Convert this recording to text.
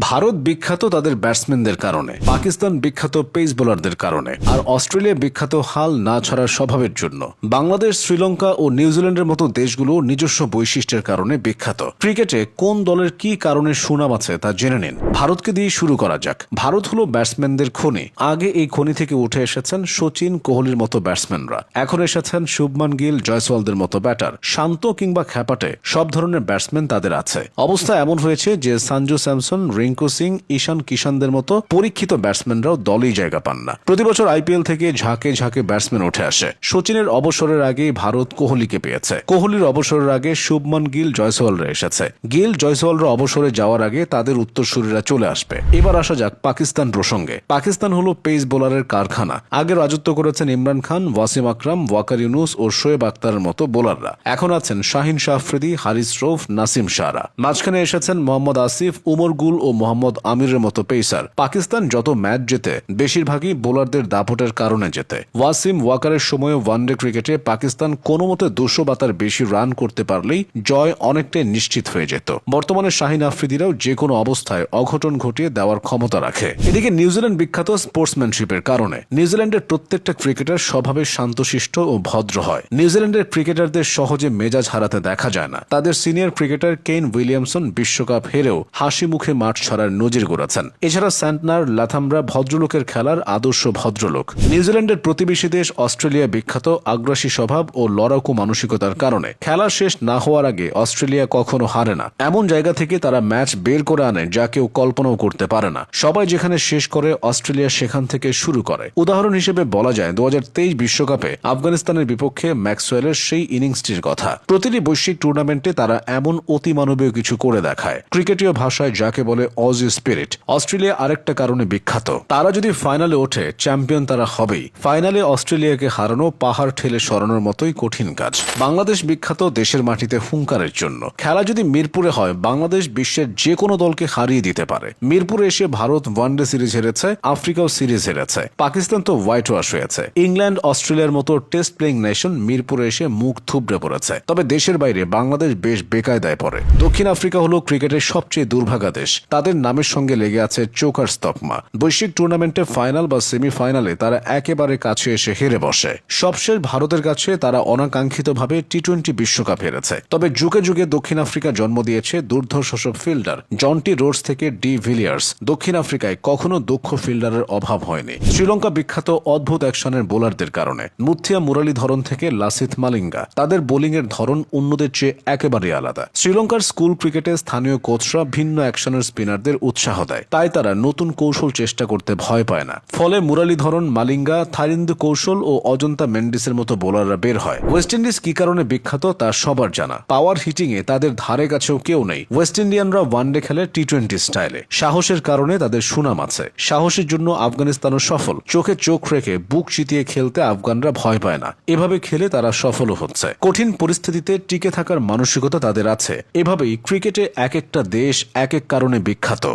ভারত বিখ্যাত তাদের ব্যাটসম্যানদের কারণে, পাকিস্তান বিখ্যাত পেস বোলারদের কারণে, আর অস্ট্রেলিয়া বিখ্যাত হাল না ছড়ার স্বভাবের জন্য। বাংলাদেশ, শ্রীলঙ্কা ও নিউজিল্যান্ডের মতো দেশগুলো নিজস্ব বৈশিষ্ট্যের কারণে বিখ্যাত। ক্রিকেটে কোন দলের কি কারণে সুনাম আছে তা জেনে নিন। ভারতকে দিয়ে শুরু করা যাক। ভারত হলো ব্যাটসম্যানদের খনি। আগে এই খনি থেকে উঠে এসেছেন সচিন কোহলির মতো ব্যাটসম্যানরা। এখন এসেছেন শুভমান গিল, জয়সওয়ালদের মতো ব্যাটার। শান্ত কিংবা খ্যাপাটে সব ধরনের ব্যাটসম্যান তাদের আছে। অবস্থা এমন হয়েছে যে সঞ্জু স্যামসন রিঙ্কু সিং, ঈশান কিষানদের মতো পরীক্ষিত ব্যাটসম্যানরাও দলেই জায়গা পান না। প্রতি বছর আইপিএল থেকে ঝাঁকে ঝাঁকে ব্যাটসম্যান উঠে আসে। সচিনের অবসরের আগে ভারত কোহলিকে পেয়েছে। কোহলির অবসরের আগে শুভমান গিল, জয়সওয়ালরা এসেছে। গিল, জয়সওয়ালরা অবসরে যাওয়ার আগে তাদের উত্তরসূরিরা চলে আসবে। এবার আসা যাক পাকিস্তান প্রসঙ্গে। পাকিস্তান হলো পেস বোলারের কারখানা। আগে রাজত্ব করেছেন ইমরান খান, ওয়াসিম আকরাম, ওয়াকার ইউনুস ও শোয়েব আক্তারের মতো বোলাররা। এখন আছেন শাহিন শাহ আফ্রিদি, হারিস রৌফ, নাসিম শাহরা মাঝখানে এসেছেন মোহাম্মদ আসিফ, উমর গুল ও মোহাম্মদ আমিরের মতো পেসার। পাকিস্তান যত ম্যাচ জেতে, বেশিরভাগই বোলারদের দাপটের কারণে জেতে। ওয়াসিম ওয়াকারের সময় ওয়ানডে ক্রিকেটে পাকিস্তান কোনো মতে দুশো বা তার বেশি রান করতে পারলেই জয় অনেকটাই নিশ্চিত হয়ে যেত। বর্তমানে শাহিন আফ্রিদিরাও যে কোনো অবস্থায় অঘটন ঘটিয়ে দেওয়ার ক্ষমতা রাখে। এদিকে নিউজিল্যান্ড বিখ্যাত স্পোর্টসম্যানশিপের কারণে নিউজিল্যান্ডের প্রত্যেকটা ক্রিকেটার স্বভাবে শান্তশিষ্ট ও ভদ্র হয়। নিউজিল্যান্ডের ক্রিকেটারদের সহজে মেজাজ হারাতে দেখা যায় না। তাদের সিনিয়র ক্রিকেটার কেন উইলিয়ামসন বিশ্বকাপ হেরেও হাসি মুখে মাঠ ছাড়ার নজির গড়েছেন এছাড়া স্যান্টনার, লাথামরা ভদ্রলোকের খেলার আদর্শ ভদ্রলোক। নিউজিল্যান্ডের প্রতিবেশী দেশ অস্ট্রেলিয়া বিখ্যাত আগ্রাসী স্বভাব ও লড়াকু মানসিকতার কারণে। খেলা শেষ না হওয়ার আগে অস্ট্রেলিয়া কখনো হারে না। এমন জায়গা থেকে তারা ম্যাচ বের করে আনে যা কেউ কল্পনাও করতে পারে না। সবাই যেখানে শেষ করে, অস্ট্রেলিয়া সেখান থেকে শুরু করে। উদাহরণ হিসেবে বলা যায় দু বিশ্বকাপে আফগানিস্তানের বিপক্ষে ম্যাক্সওয়েলের সেই ইনিংসটির কথা। প্রতিটি বৈশ্বিক টুর্নামেন্টে তারা এমন অতিমানবীয় কিছু করে দেখায়। ক্রিকেটীয় ভাষায় যাকে বলে অজি স্পিরিট অস্ট্রেলিয়া আরেকটা কারণে বিখ্যাত। তারা যদি ফাইনালে ওঠে চ্যাম্পিয়ন তারা হবেই। ফাইনালে অস্ট্রেলিয়াকে হারানো পাহাড় ঠেলে সরানোর মতোই কঠিন কাজ। বাংলাদেশ বিখ্যাত দেশের মাটিতে হুঙ্কারের জন্য। খেলা যদি মিরপুরে হয়, বাংলাদেশ বিশ্বের যে কোনো দলকে হারিয়ে দিতে পারে। মিরপুরে এসে ভারত ওয়ানডে সিরিজ হেরেছে, আফ্রিকাও সিরিজ হেরেছে। পাকিস্তান তো হোয়াইট ওয়াশ হয়েছে। ইংল্যান্ড, অস্ট্রেলিয়ার মতো টেস্ট প্লেইং নেশন মিরপুরে এসে মুখ থুবড়ে পড়েছে। তবে দেশের বাইরে বাংলাদেশ বেশ বেকায়দায় পড়ে। দক্ষিণ আফ্রিকা হলো ক্রিকেটের সবচেয়ে দুর্ভাগা দেশ। তাদের নামের সঙ্গে লেগে আছে চোকার স্তকমা। বৈশ্বিক টুর্নামেন্টে ফাইনাল বা সেমিফাইনালে তারা একেবারে কাছে এসে হেরে বসে। সবশেষ ভারতের কাছে তারা অনাকাঙ্ক্ষিতভাবে টি টোয়েন্টি বিশ্বকাপ হেরেছে। তবে যুগে যুগে দক্ষিণ আফ্রিকা জন্ম দিয়েছে দুর্ধর্ষ ফিল্ডার জন্টি রোডস থেকে ডি ভিলিয়ার্স। দক্ষিণ আফ্রিকায় কখনো দক্ষ ফিল্ডারের অভাব হয়নি। শ্রীলঙ্কা বিখ্যাত অদ্ভুত অ্যাকশনের বোলারদের কারণে। মুথিয়া মুরালি ধরন থেকে লাসিথ মালিঙ্গা। তাদের বোলিং এর ধরন অন্যদের চেয়ে একেবারে আলাদা। শ্রীলঙ্কার স্কুল ক্রিকেটে স্থানীয় কোচরা ভিন্ন অ্যাকশনের স্পিনারদের উৎসাহ দেয়। তাই তারা নতুন কৌশল চেষ্টা করতে ভয় পায় না। ফলে মুরালীধরন, মালিঙ্গা থারিন্দু কৌশল ও অজন্তা মেন্ডিসের মতো বোলাররা বের হয়। ওয়েস্ট ইন্ডিজ কি কারণে বিখ্যাত তা সবার জানা। পাওয়ার হিটিং এ তাদের ধারে কাছেও কেউ নেই। ওয়েস্ট ইন্ডিয়ানরা ওয়ানডে খেলে টি টোয়েন্টি স্টাইলে। সাহসের কারণে তাদের সুনাম আছে। সাহসের জন্য আফগানিস্তানও সফল। চোখে চোখ রেখে বুক চিতিয়ে খেলতে আফগানরা ভয় পায় না। এভাবে খেলে তারা সফলও হচ্ছে। কঠিন পরিস্থিতিতে টিকে থাকার মানসিকতা তাদের আছে। এভাবেই ক্রিকেটে এক একটা দেশ এক এক কারণে বিখ্যাত।